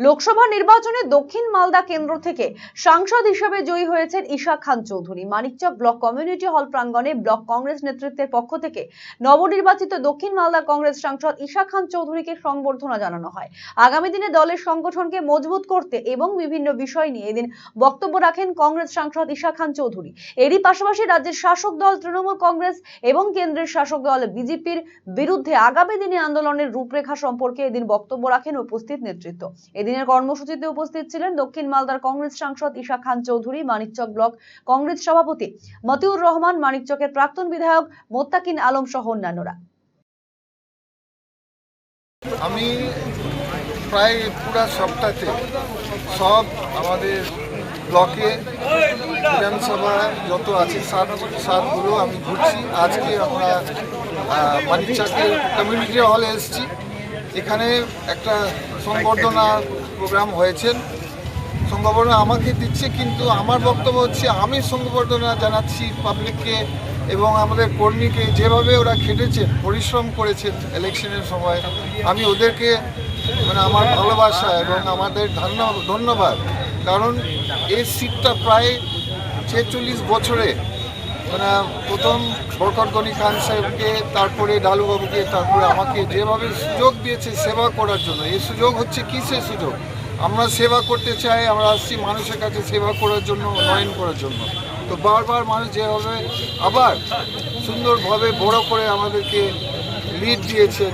লোকসভা নির্বাচনে দক্ষিণ মালদা কেন্দ্র থেকে সাংসদ হিসেবে জয়ী হয়েছেন Isha Khan Chowdhury. Manikchak block community hall প্রাঙ্গণে ব্লক কংগ্রেস নেতৃত্বের পক্ষ থেকে নবনির্বাচিত দক্ষিণ মালদা কংগ্রেস সাংসদ ঈশা খান চৌধুরীকে সংবর্ধনা জানানো হয়। আগামী দিনে দলের সংগঠনকে মজবুত করতে এবং বিভিন্ন বিষয় নিয়ে এদিন বক্তব্য রাখেন কংগ্রেস সাংসদ ঈশা খান চৌধুরী। এরই পাশাপাশি রাজ্যের শাসক দল তৃণমূল কংগ্রেস এবং কেন্দ্রের শাসক দল বিজেপির বিরুদ্ধে আগামী দিনে আন্দোলনের রূপরেখা সম্পর্কে এদিন বক্তব্য রাখেন উপস্থিত নেতৃত্ব। এদিনের কর্মসূচিতে উপস্থিত ছিলেন দক্ষিণ মালদার কংগ্রেস সাংসদ ঈশা খান চৌধুরী, মানিকচক ব্লক কংগ্রেস সভাপতি মতিউর রহমান, মানিকচকের প্রাক্তন বিধায়ক মোত্তাকিন আলম সহ অন্যান্যরা। আমি প্রায় পুরা সপ্তাহে সব আমাদের ব্লকে বিধানসভা যত আছে সাত, সাতগুলো আমি ঘুরছি। আজকে আমরা মানিকচাকের কমিউনিটি হলে এসেছি। এখানে একটা সংবর্ধনা প্রোগ্রাম হয়েছেন সংবর্ধনা আমাকে দিচ্ছে, কিন্তু আমার বক্তব্য হচ্ছে, আমি সংবর্ধনা জানাচ্ছি পাবলিককে এবং আমাদের কর্মীকে। যেভাবে ওরা খেটেছেন পরিশ্রম করেছেন ইলেকশনের সময়, আমি ওদেরকে মানে আমার ভালোবাসা এবং আমাদের ধন্য, ধন্যবাদ। কারণ এই সিটটা প্রায় ছেচল্লিশ বছরে প্রথম বরকত গনি খান সাহেবকে, তারপরে ডালুবাবুকে তারপরে আমাকে যেভাবে সুযোগ দিয়েছে সেবা করার জন্য। এই সুযোগ হচ্ছে কিসের সুযোগ? আমরা সেবা করতে চাই, আমরা আসছি মানুষের কাছে সেবা করার জন্য উন্নয়ন করার জন্য। তো বারবার মানুষ যেভাবে আবার সুন্দরভাবে বড় করে আমাদেরকে লিড দিয়েছেন,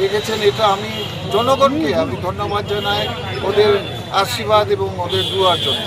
রেখেছেন, এটা আমি জনগণকে, আমি ধন্যবাদ জানাই ওদের আশীর্বাদ এবং ওদের দুয়ার জন্য।